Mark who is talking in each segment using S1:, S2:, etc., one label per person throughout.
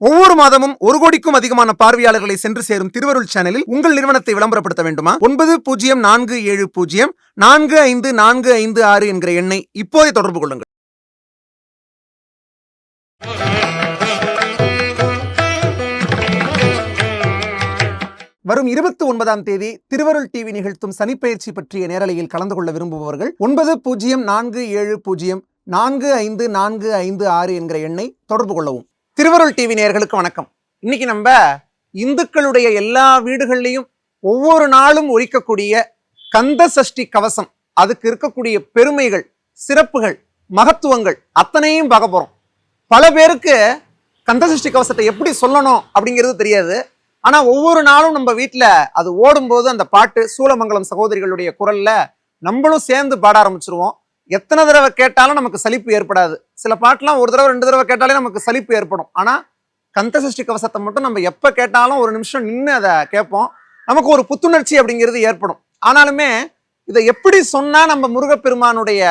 S1: ஒவ்வொரு மாதமும் ஒரு கோடிக்கும் அதிகமான பார்வையாளர்களை சென்று சேரும் திருவருள் சேனலில் உங்கள் நிறுவனத்தை விளம்பரப்படுத்த வேண்டுமா? ஒன்பது பூஜ்ஜியம் நான்கு ஏழு பூஜ்ஜியம் நான்கு ஐந்து நான்கு ஐந்து ஆறு என்கிற எண்ணை இப்போதே தொடர்பு கொள்ளுங்கள். வரும் இருபத்தி ஒன்பதாம் தேதி திருவருள் டிவி நிகழ்த்தும் சனிப்பெயர்ச்சி பற்றிய நேரலையில் கலந்து கொள்ள விரும்புபவர்கள் ஒன்பது பூஜ்ஜியம் நான்கு ஏழு பூஜ்ஜியம் நான்கு ஐந்து நான்கு ஐந்து ஆறு என்கிற எண்ணை தொடர்பு கொள்ளவும். திருவருள் டிவி நேயர்களுக்கு வணக்கம். இன்னைக்கு நம்ம இந்துக்களுடைய எல்லா வீடுகள்லையும் ஒவ்வொரு நாளும் ஒழிக்கக்கூடிய கந்த சஷ்டி கவசம். அதுக்கு இருக்கக்கூடிய பெருமைகள் சிறப்புகள் மகத்துவங்கள் அத்தனையும் பார்க்க போகிறோம் பல பேருக்கு கந்த சஷ்டி கவசத்தை எப்படி சொல்லணும் அப்படிங்கிறது தெரியாது. ஆனால் ஒவ்வொரு நாளும் நம்ம வீட்டில் அது ஓடும்போது அந்த பாட்டு சூலமங்கலம் சகோதரிகளுடைய குரலில் நம்மளும் சேர்ந்து பாட ஆரம்பிச்சிருவோம். எத்தனை தடவை கேட்டாலும் நமக்கு சலிப்பு ஏற்படாது. சில பாட்டுலாம் ஒரு தடவை ரெண்டு தடவை கேட்டாலே நமக்கு சலிப்பு ஏற்படும். ஆனால் கந்த சஷ்டி கவசத்தை மட்டும் நம்ம எப்போ கேட்டாலும் ஒரு நிமிஷம் நின்று அதை கேட்போம். நமக்கு ஒரு புத்துணர்ச்சி அப்படிங்கிறது ஏற்படும். ஆனாலுமே இதை எப்படி சொன்னால் நம்ம முருகப்பெருமானுடைய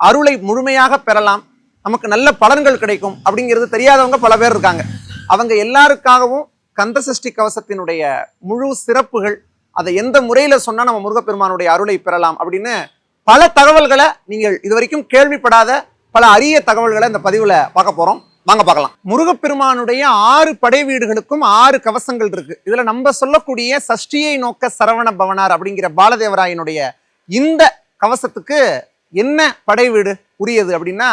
S1: அருளை முழுமையாக பெறலாம்? நமக்கு நல்ல பலன்கள் கிடைக்கும் அப்படிங்கிறது தெரியாதவங்க பல பேர் இருக்காங்க. அவங்க எல்லாருக்காகவும் கந்த சஷ்டி கவசத்தினுடைய முழு சிறப்புகள் அதை எந்த முறையில் சொன்னால் நம்ம முருகப்பெருமானுடைய அருளை பெறலாம் அப்படின்னு பல தகவல்களை நீங்கள் இதுவரைக்கும் கேள்விப்படாத பல அரிய தகவல்களை இந்த பதிவில் பார்க்க போகிறோம் வாங்க பார்க்கலாம். முருகப்பெருமானுடைய ஆறு படை வீடுகளுக்கும் ஆறு கவசங்கள் இருக்கு. இதுல நம்ம சொல்லக்கூடிய சஷ்டியை நோக்க சரவண பவனார் அப்படிங்கிற பாலதேவராயனுடைய இந்த கவசத்துக்கு என்ன படை வீடு உரியது அப்படின்னா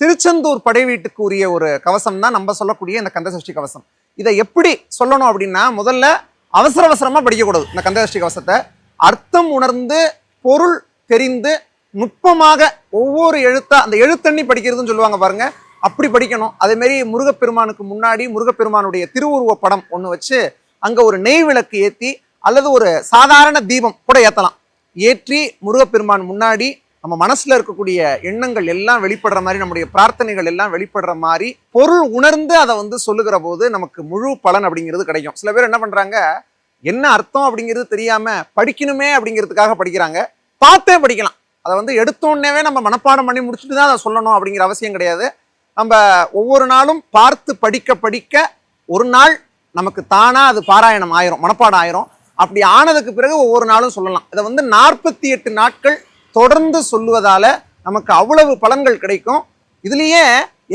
S1: திருச்செந்தூர் படை வீட்டுக்கு உரிய ஒரு கவசம் தான் நம்ம சொல்லக்கூடிய இந்த கந்த சஷ்டி கவசம். இதை எப்படி சொல்லணும் அப்படின்னா முதல்ல அவசர அவசரமா படிக்கக்கூடாது இந்த கந்த சஷ்டி கவசத்தை. அர்த்தம் உணர்ந்து பொருள் தெரிந்து நுட்பமாக ஒவ்வொரு எழுத்தா அந்த எழுத்தண்ணி படிக்கிறதுன்னு சொல்லுவாங்க பாருங்க. அப்படி படிக்கணும். அதேமாரி முருகப்பெருமானுக்கு முன்னாடி முருகப்பெருமானுடைய திருவுருவ படம் ஒன்று வச்சு அங்கே ஒரு நெய் விளக்கு ஏற்றி அல்லது ஒரு சாதாரண தீபம் கூட ஏற்றலாம் ஏற்றி முருகப்பெருமான் முன்னாடி நம்ம மனசுல இருக்கக்கூடிய எண்ணங்கள் எல்லாம் வெளிப்படுற மாதிரி நம்முடைய பிரார்த்தனைகள் எல்லாம் வெளிப்படுற மாதிரி பொருள் உணர்ந்து அதை வந்து சொல்லுகிற போது நமக்கு முழு பலன் அப்படிங்கிறது கிடைக்கும். சில பேர் என்ன பண்றாங்க என்ன அர்த்தம் அப்படிங்கிறது தெரியாம படிக்கணுமே அப்படிங்கிறதுக்காக படிக்கிறாங்க. பார்த்தே படிக்கலாம். அதை வந்து எடுத்தோடனேவே நம்ம மனப்பாடம் பண்ணி முடிச்சுட்டு தான் அதை சொல்லணும் அப்படிங்கிற அவசியம் கிடையாது. நம்ம ஒவ்வொரு நாளும் பார்த்து படிக்க படிக்க ஒரு நாள் நமக்கு தானாக அது பாராயணம் ஆயிரும் மனப்பாடம் ஆயிரும். அப்படி ஆனதுக்கு பிறகு ஒவ்வொரு நாளும் சொல்லலாம். இதை வந்து நாற்பத்தி எட்டு நாட்கள் தொடர்ந்து சொல்லுவதால் நமக்கு அவ்வளவு பலன்கள் கிடைக்கும். இதுலேயே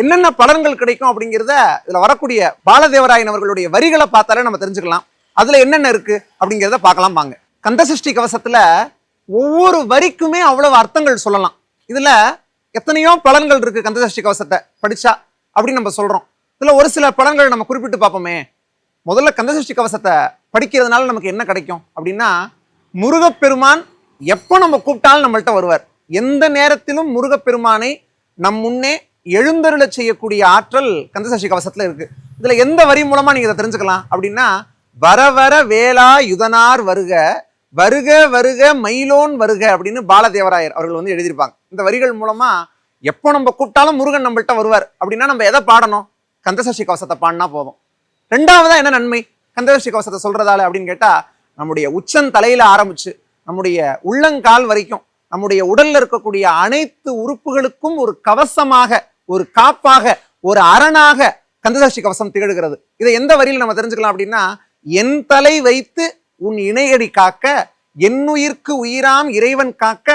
S1: என்னென்ன பலன்கள் கிடைக்கும் அப்படிங்கிறத இதில் வரக்கூடிய பாலதேவராயன் அவர்களுடைய வரிகளை பார்த்தாலே நம்ம தெரிஞ்சுக்கலாம். அதில் என்னென்ன இருக்குது அப்படிங்கிறத பார்க்கலாம் வாங்க. கந்தசஷ்டி கவசத்தில் ஒவ்வொரு வரிக்குமே அவ்வளவு அர்த்தங்கள் சொல்லலாம். இதுல எத்தனையோ பலன்கள் இருக்கு கந்தசஷ்டி கவசத்தை. படிச்சா அப்படின்னு நம்ம சொல்றோம். இதுல ஒரு சில பலன்கள் நம்ம குறிப்பிட்டு பார்ப்போமே. முதல்ல கந்தசஷ்டி கவசத்தை படிக்கிறதுனால நமக்கு என்ன கிடைக்கும் அப்படின்னா முருகப்பெருமான் எப்போ நம்ம கூப்பிட்டாலும் நம்மள்ட்ட வருவார். எந்த நேரத்திலும் முருகப்பெருமானை நம் முன்னே எழுந்தருள செய்யக்கூடிய ஆற்றல் கந்தசஷ்டி கவசத்துல இருக்கு. இதுல எந்த வரி மூலமா நீங்க இதை தெரிஞ்சுக்கலாம் அப்படின்னா வர வர வேளா யுதனார் வருக வருக வருக மயிலோன் வருக அப்படின்னு பாலதேவராயர் அவர்கள் வந்து எழுதியிருப்பாங்க. இந்த வரிகள் மூலமா எப்போ நம்ம கூப்பிட்டாலும் முருகன் நம்மள்கிட்ட வருவார். அப்படின்னா நம்ம எதை பாடணும்? கந்தசஷ்டி கவசத்தை பாடினா போதும். ரெண்டாவதா என்ன நன்மை? கந்தசஷ்டி கவசத்தை சொல்றதால அப்படின்னு கேட்டா நம்முடைய உச்சன் தலையில ஆரம்பிச்சு நம்முடைய உள்ளங்கால் வரைக்கும் நம்முடைய உடல்ல இருக்கக்கூடிய அனைத்து உறுப்புகளுக்கும் ஒரு கவசமாக ஒரு காப்பாக ஒரு அரணாக கந்தசஷ்டி கவசம் திகழ்கிறது. இதை எந்த வரியில் நம்ம தெரிஞ்சுக்கலாம் அப்படின்னா என் தலை வைத்து உன் இணையடி காக்க என்னுயிர்க்கு உயிராம் இறைவன் காக்க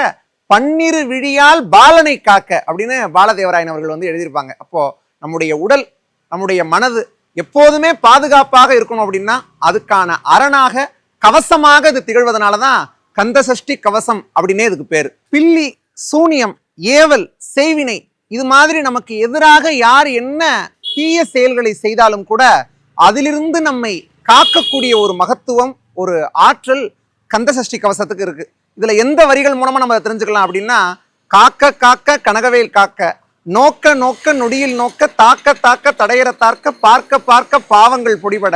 S1: பன்னிரு விழியால் பாலனை காக்க அப்படின்னு பாலதேவராயன் அவர்கள் வந்து எழுதியிருப்பாங்க. அப்போ நம்முடைய உடல் நம்முடைய மனது எப்போதுமே பாதுகாப்பாக இருக்கணும் அப்படின்னா அதுக்கான அரணாக கவசமாக இது திகழ்வதனால தான் கந்தசஷ்டி கவசம் அப்படின்னே இதுக்கு பேர். பில்லி சூனியம் ஏவல் செய்வினை இது மாதிரி நமக்கு எதிராக யார் என்ன தீய செயல்களை செய்தாலும் கூட அதிலிருந்து நம்மை காக்கக்கூடிய ஒரு மகத்துவம் ஒரு ஆற்றல் கந்தசஷ்டி கவசத்துக்கு இருக்குது இதில் எந்த வரிகள் மூலமாக நம்ம அதை தெரிஞ்சுக்கலாம் அப்படின்னா காக்க காக்க கனகவேல் காக்க நோக்க நோக்க நொடியில் நோக்க தாக்க தாக்க தடையற தாக்க பார்க்க பார்க்க பாவங்கள் பொடிபட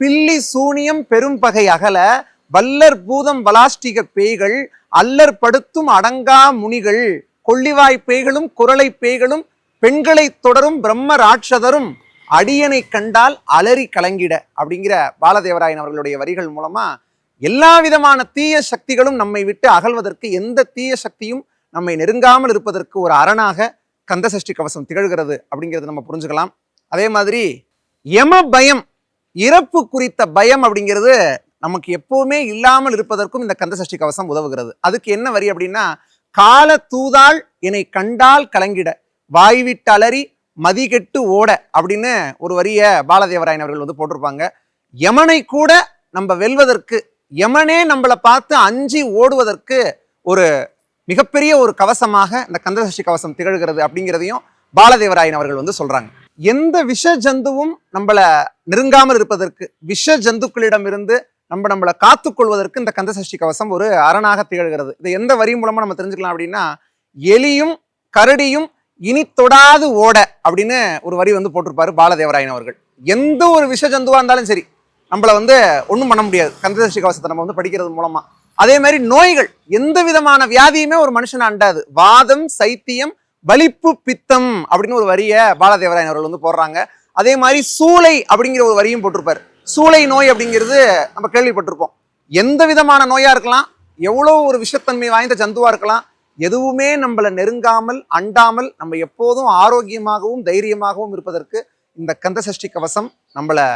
S1: பில்லி சூனியம் பெரும் பகை அகல வல்லர் பூதம் வலாஷ்டிக பேய்கள் அல்லர் படுத்தும் அடங்கா முனிகள் கொள்ளிவாய் பேய்களும் குரலை பேய்களும் பெண்களை தொடரும் பிரம்ம ராட்சதரும் அடியனை கண்டால் அலறி கலங்கிட அப்படிங்கிற பாலதேவராயன் அவர்களுடைய வரிகள் மூலமா எல்லா விதமான தீய சக்திகளும் நம்மை விட்டு அகல்வதற்கு எந்த தீய சக்தியும் நம்மை நெருங்காமல் இருப்பதற்கு ஒரு அரணாக கந்தசஷ்டி கவசம் திகழ்கிறது அப்படிங்கிறத நம்ம புரிஞ்சுக்கலாம். அதே மாதிரி எம பயம் இறப்பு குறித்த பயம் அப்படிங்கிறது நமக்கு எப்பவுமே இல்லாமல் இருப்பதற்கும் இந்த கந்தசஷ்டி கவசம் உதவுகிறது. அதுக்கு என்ன வரி அப்படின்னா கால தூதாள் என்னை கண்டால் கலங்கிட வாய்விட்டு அலறி மதிகெட்டு ஓட அப்படின்னு ஒரு வரிய பாலதேவராயன் அவர்கள் வந்து போட்டிருப்பாங்க. யமனை கூட நம்ம வெல்வதற்கு யமனே நம்மளை பார்த்து அஞ்சி ஓடுவதற்கு ஒரு மிகப்பெரிய ஒரு கவசமாக இந்த கந்தசஷ்டி கவசம் திகழ்கிறது அப்படிங்கிறதையும் பாலதேவராயன் அவர்கள் வந்து சொல்றாங்க. எந்த விஷ ஜந்துவும் நம்மளை நெருங்காமல் இருப்பதற்கு விஷ ஜந்துக்களிடமிருந்து நம்ம நம்மளை காத்துக்கொள்வதற்கு இந்த கந்தசஷ்டி கவசம் ஒரு அரணாக திகழ்கிறது. இது எந்த வரி மூலமாக நம்ம தெரிஞ்சுக்கலாம் அப்படின்னா எலியும் கரடியும் இனி தொடாது ஓட அப்படின்னு ஒரு வரி வந்து போட்டிருப்பாரு பாலதேவராயன் அவர்கள். எந்த ஒரு விஷ ஜந்துவாக இருந்தாலும் சரி நம்மள வந்து ஒன்றும் பண்ண முடியாது. கந்தசஷ்டி கவசத்தை நம்ம வந்து படிக்கிறது மூலமாக அதே மாதிரி நோய்கள் எந்த விதமான வியாதியுமே ஒரு மனுஷனை அண்டாது. வாதம் சைத்தியம் வலிப்பு பித்தம் அப்படின்னு ஒரு வரியை பாலதேவராயன் அவர்கள் வந்து போடுறாங்க. அதே மாதிரி சூளை அப்படிங்கிற ஒரு வரியும் போட்டிருப்பார். சூளை நோய் அப்படிங்கிறது நம்ம கேள்விப்பட்டிருப்போம். எந்த விதமான நோயாக இருக்கலாம் எவ்வளோ ஒரு விஷத்தன்மை வாய்ந்த ஜந்துவாக இருக்கலாம் எதுவுமே நம்மளை நெருங்காமல் அண்டாமல் நம்ம எப்போதும் ஆரோக்கியமாகவும் தைரியமாகவும் இருப்பதற்கு இந்த கந்தசஷ்டி கவசம் நம்மளை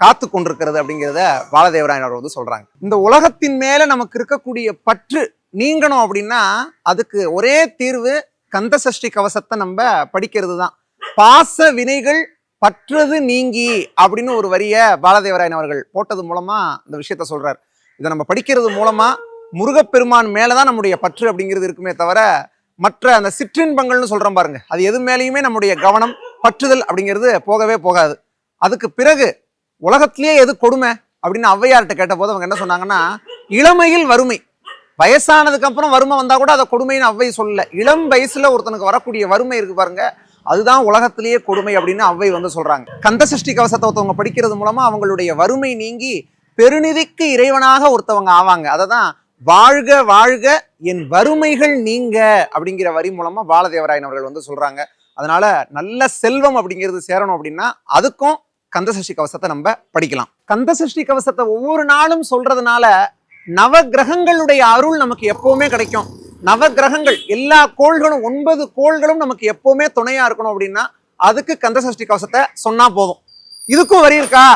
S1: காத்து கொண்டிருக்கிறது அப்படிங்கிறத பாலதேவராயன் அவர் வந்து சொல்கிறாங்க இந்த உலகத்தின் மேலே நமக்கு இருக்கக்கூடிய பற்று நீங்கணும் அப்படின்னா அதுக்கு ஒரே தீர்வு கந்தசஷ்டி கவசத்தை நம்ம படிக்கிறது தான் பாச வினைகள் பற்றது நீங்கி அப்படின்னு ஒரு வரிய பாலதேவராயன் அவர்கள் போட்டது மூலமாக இந்த விஷயத்த சொல்கிறார் இதை நம்ம படிக்கிறது மூலமாக முருகப்பெருமான் மேலே தான் நம்முடைய பற்று அப்படிங்கிறது இருக்குமே தவிர மற்ற அந்த சிற்றின்பங்கள்னு சொல்கிறோம் பாருங்க. அது எது மேலேயுமே நம்முடைய கவனம் பற்றுதல் அப்படிங்கிறது போகவே போகாது. அதுக்கு பிறகு உலகத்திலேயே எது கொடுமை அப்படின்னு ஔவையார்கிட்ட கேட்டபோது அவங்க என்ன சொன்னாங்கன்னா இளமையில் வறுமை. வயசானதுக்கு அப்புறம் வறுமை வந்தால் கூட அதை கொடுமைன்னு ஔவை சொல்லல. இளம் வயசில் ஒருத்தனுக்கு வரக்கூடிய வறுமை இருக்கு பாருங்க. அதுதான் உலகத்திலேயே கொடுமை அப்படின்னு ஔவை வந்து சொல்கிறாங்க கந்த சஷ்டி கவசத்தை ஒருத்தவங்க படிக்கிறது மூலமாக அவங்களுடைய வறுமை நீங்கி பெருநிதிக்கு இறைவனாக ஒருத்தவங்க ஆவாங்க. அதை தான் வாழ்க வாழ்க என் வறுமைகள் நீங்க அப்படிங்கிற வரி மூலமா பாலதேவராயன் அவர்கள் வந்து சொல்றாங்க. அதனால நல்ல செல்வம் அப்படிங்கிறது சேரணும் அப்படின்னா அதுக்கும் கந்தசஷ்டி கவசத்தை நம்ம படிக்கலாம். கந்தசஷ்டி கவசத்தை ஒவ்வொரு நாளும் சொல்றதுனால நவ கிரகங்களுடைய அருள் நமக்கு எப்பவுமே கிடைக்கும். நவ கிரகங்கள் எல்லா கோள்களும் ஒன்பது கோள்களும் நமக்கு எப்பவுமே துணையா இருக்கணும் அப்படின்னா அதுக்கு கந்தசஷ்டி கவசத்தை சொன்னா போதும். இதுக்கும் வரி இருக்கா?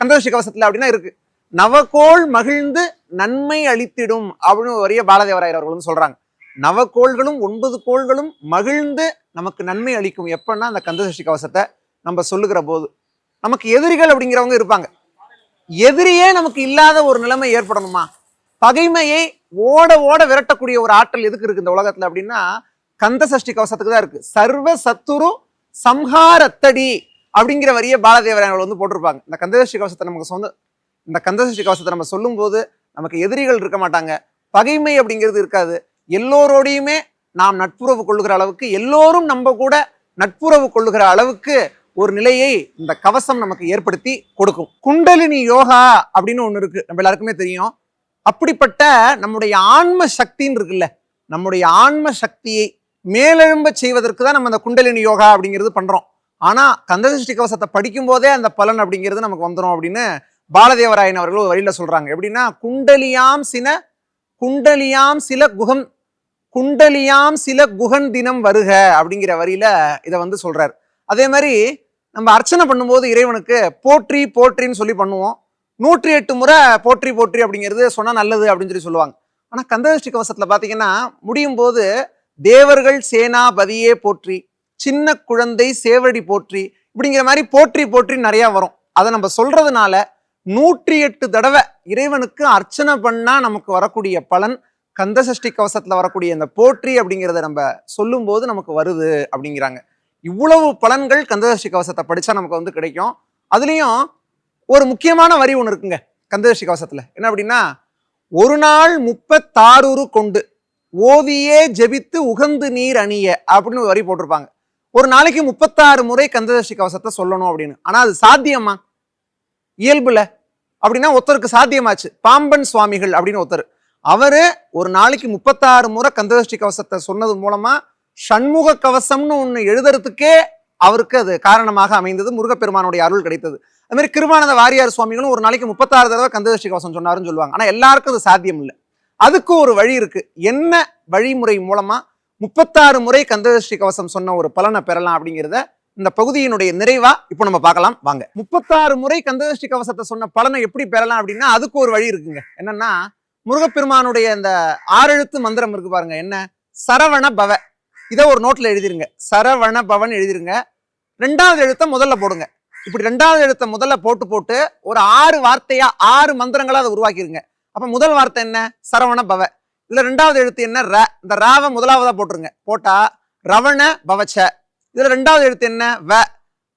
S1: கந்தசஷ்டி கவசத்துல அப்படின்னா இருக்கு. நவகோள் மகிழ்ந்து நன்மை அளித்திடும் அப்படின்னு ஒரு வரிய பாலதேவராயர் அவர்களும் சொல்றாங்க. நவகோள்களும் ஒன்பது கோள்களும் மகிழ்ந்து நமக்கு நன்மை அளிக்கும். எப்பன்னா அந்த கந்தசஷ்டி கவசத்தை நம்ம சொல்லுகிற போது. நமக்கு எதிரிகள் அப்படிங்கிறவங்க இருப்பாங்க. எதிரியே நமக்கு இல்லாத ஒரு நிலைமை ஏற்படணுமா? பகைமையை ஓட ஓட விரட்டக்கூடிய ஒரு ஆற்றல் எதுக்கு இருக்கு இந்த உலகத்துல அப்படின்னா கந்த சஷ்டி கவசத்துக்கு தான் இருக்கு. சர்வ சத்துரு சம்ஹாரத்தடி அப்படிங்கிற வரிய பாலதேவராயர்கள் வந்து போட்டிருப்பாங்க. இந்த கந்தசஷ்டி கவசத்தை நமக்கு சொந்த இந்த கந்தசஷ்டி கவசத்தை நம்ம சொல்லும்போது நமக்கு எதிரிகள் இருக்க மாட்டாங்க. பகைமை அப்படிங்கிறது இருக்காது. எல்லோரோடையுமே நாம் நட்புறவு கொள்ளுகிற அளவுக்கு எல்லோரும் நம்ம கூட நட்புறவு கொள்ளுகிற அளவுக்கு ஒரு நிலையை இந்த கவசம் நமக்கு ஏற்படுத்தி கொடுக்கும். குண்டலினி யோகா அப்படின்னு ஒன்று இருக்கு. நம்ம எல்லாருக்குமே தெரியும். அப்படிப்பட்ட நம்முடைய ஆன்ம சக்தின்னு இருக்குல்ல நம்முடைய ஆன்ம சக்தியை மேலெழும்ப செய்வதற்கு தான் நம்ம அந்த குண்டலினி யோகா அப்படிங்கிறது பண்ணுறோம் ஆனால் கந்தசஷ்டி கவசத்தை படிக்கும் போதே அந்த பலன் அப்படிங்கிறது நமக்கு வந்துடும் அப்படின்னு பாலதேவராயன் அவர்கள் ஒரு சொல்கிறாங்க எப்படின்னா குண்டலியாம் சின குண்டலியாம் சில குகம் குண்டலியாம் சில குகன் தினம் வருக அப்படிங்கிற வரியில இதை வந்து சொல்கிறார் அதே மாதிரி நம்ம அர்ச்சனை பண்ணும்போது இறைவனுக்கு போற்றி போற்றின்னு சொல்லி பண்ணுவோம். நூற்றி எட்டு முறை போற்றி போற்றி அப்படிங்கிறது சொன்னால் நல்லது அப்படின்னு சொல்லி சொல்லுவாங்க. ஆனால் கந்தசஷ்டி கவசத்தில் பார்த்தீங்கன்னா முடியும் போது தேவர்கள் சேனாபதியே போற்றி சின்ன குழந்தை சேவடி போற்றி இப்படிங்கிற மாதிரி போற்றி போற்றி நிறையா வரும். அதை நம்ம சொல்கிறதுனால நூற்றி எட்டு தடவை இறைவனுக்கு அர்ச்சனை பண்ணால் நமக்கு வரக்கூடிய பலன் கந்தசஷ்டி கவசத்தில் வரக்கூடிய இந்த போற்றி அப்படிங்கிறத நம்ம சொல்லும்போது நமக்கு வருது அப்படிங்கிறாங்க. இவ்வளவு பலன்கள் கந்தசஷ்டி கவசத்தை படித்தா நமக்கு வந்து கிடைக்கும். அதுலேயும் ஒரு முக்கியமான வரி ஒன்று இருக்குங்க கந்தசஷ்டி கவசத்தில். என்ன அப்படின்னா ஒரு நாள் முப்பத்தாறுரு கொண்டு ஓதியே ஜெபித்து உகந்து நீர் அணிய அப்படின்னு ஒரு வரி போட்டிருப்பாங்க. ஒரு நாளைக்கு முப்பத்தாறு முறை கந்தசஷ்டி கவசத்தை சொல்லணும் அப்படின்னு. ஆனால் அது சாத்தியமா? இயல்புல அப்படின்னா ஒருத்தருக்கு சாத்தியமாச்சு. பாம்பன் சுவாமிகள் அப்படின்னு ஒருத்தர். அவரு ஒரு நாளைக்கு முப்பத்தாறு முறை கந்தசஷ்டி கவசத்தை சொன்னது மூலமா சண்முக கவசம்னு ஒன்று எழுதுறதுக்கே அவருக்கு அது காரணமாக அமைந்தது. முருகப்பெருமானுடைய அருள் கிடைத்தது. அது மாதிரி கிருமானந்த வாரியார் சுவாமிகளும் ஒரு நாளைக்கு முப்பத்தாறு தடவை கந்ததஷ்டி கவசம் சொன்னாருன்னு சொல்லுவாங்க. ஆனால் எல்லாருக்கும் அது சாத்தியம் இல்லை. அதுக்கு ஒரு வழி இருக்கு. என்ன வழிமுறை மூலமா முப்பத்தாறு முறை கந்ததஷ்டி கவசம் சொன்ன ஒரு பலனை பெறலாம் அப்படிங்கிறத இந்த பகுதியினுடைய நிறைவா இப்போ நம்ம பார்க்கலாம். வாங்க. முப்பத்தாறு முறை கந்ததஷ்டி கவசத்தை சொன்ன பலனை எப்படி பெறலாம் அப்படின்னா அதுக்கு ஒரு வழி இருக்குங்க. என்னன்னா முருகப்பெருமானுடைய இந்த ஆறெழுத்து மந்திரம் இருக்கு பாருங்க. என்ன? சரவண பவ. இதை ஒரு நோட்டில் எழுதிருங்க. சரவண பவன் எழுதிருங்க. ரெண்டாவது எழுத்தை முதல்ல போடுங்க. இப்படி ரெண்டாவது எழுத்தை முதல்ல போட்டு போட்டு ஒரு ஆறு வார்த்தையா ஆறு மந்திரங்களா அதை உருவாக்கிருங்க. அப்ப முதல் வார்த்தை என்ன? சரவண பவ. இதுல ரெண்டாவது எழுத்து என்ன? ர. இந்த ராவை முதலாவதா போட்டுருங்க. போட்டா ரவண பவச்ச. இதுல ரெண்டாவது எழுத்து என்ன? வ.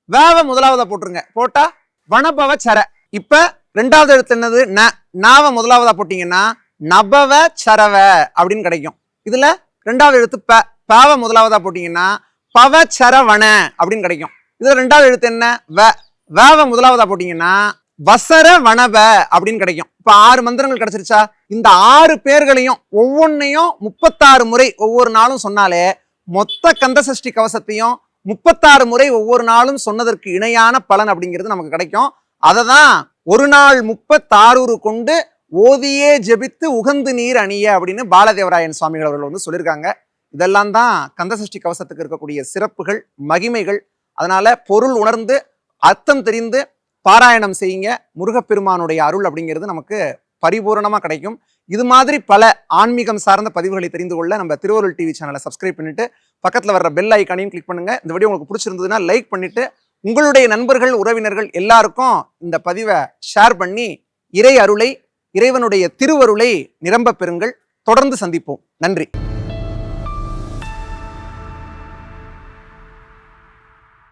S1: வேவ முதலாவதாக போட்டுருங்க. போட்டா வனபவ சர. இப்ப ரெண்டாவது எழுத்து என்னது? ந. நாவ முதலாவதா போட்டீங்கன்னா நபவ சரவ அப்படின்னு கிடைக்கும். இதுல ரெண்டாவது எழுத்து ப. பாவ முதலாவதா போட்டீங்கன்னா பவச்சரவண அப்படின்னு கிடைக்கும். இதுல ரெண்டாவது எழுத்து என்ன? வ. வேவ முதலாவதா போட்டீங்கன்னா வசர வனவ அப்படின்னு கிடைக்கும். இப்ப ஆறு மந்திரங்கள் கிடைச்சிருச்சா? இந்த ஆறு பேர்களையும் ஒவ்வொன்னையும் முப்பத்தாறு முறை ஒவ்வொரு நாளும் சொன்னாலே மொத்த கந்தசஷ்டி கவசத்தையும் முப்பத்தாறு முறை ஒவ்வொரு நாளும் சொன்னதற்கு இணையான பலன் அப்படிங்கிறது நமக்கு கிடைக்கும். அதை தான் ஒரு நாள் முப்பத்தாறு கொண்டு ஓதியே ஜெபித்து உகந்து நீர் அணிய அப்படின்னு பாலதேவராயன் சுவாமிகள் அவர்கள் வந்து சொல்லியிருக்காங்க. இதெல்லாம் தான் கந்தசஷ்டி கவசத்துக்கு இருக்கக்கூடிய சிறப்புகள் மகிமைகள். அதனால பொருள் உணர்ந்து அர்த்தம் தெரிந்து பாராயணம் செய்யுங்க. முருகப்பெருமானுடைய அருள் அப்படிங்கிறது நமக்கு பரிபூரணமாக கிடைக்கும். இது மாதிரி பல ஆன்மீகம் சார்ந்த பதிவுகளை தெரிந்து கொள்ள நம்ம திருவருள் டிவி சேனலை சப்ஸ்கிரைப் பண்ணிட்டு பக்கத்தில் வர்ற பெல் ஐக்கானையும் கிளிக் பண்ணுங்க. இந்த வீடியோ உங்களுக்கு பிடிச்சிருந்ததுன்னா லைக் பண்ணிட்டு உங்களுடைய நண்பர்கள் உறவினர்கள் எல்லாருக்கும் இந்த பதிவை ஷேர் பண்ணி இறை அருளை இறைவனுடைய திருவருளை நிரம்ப பெறுங்கள். தொடர்ந்து சந்திப்போம். நன்றி.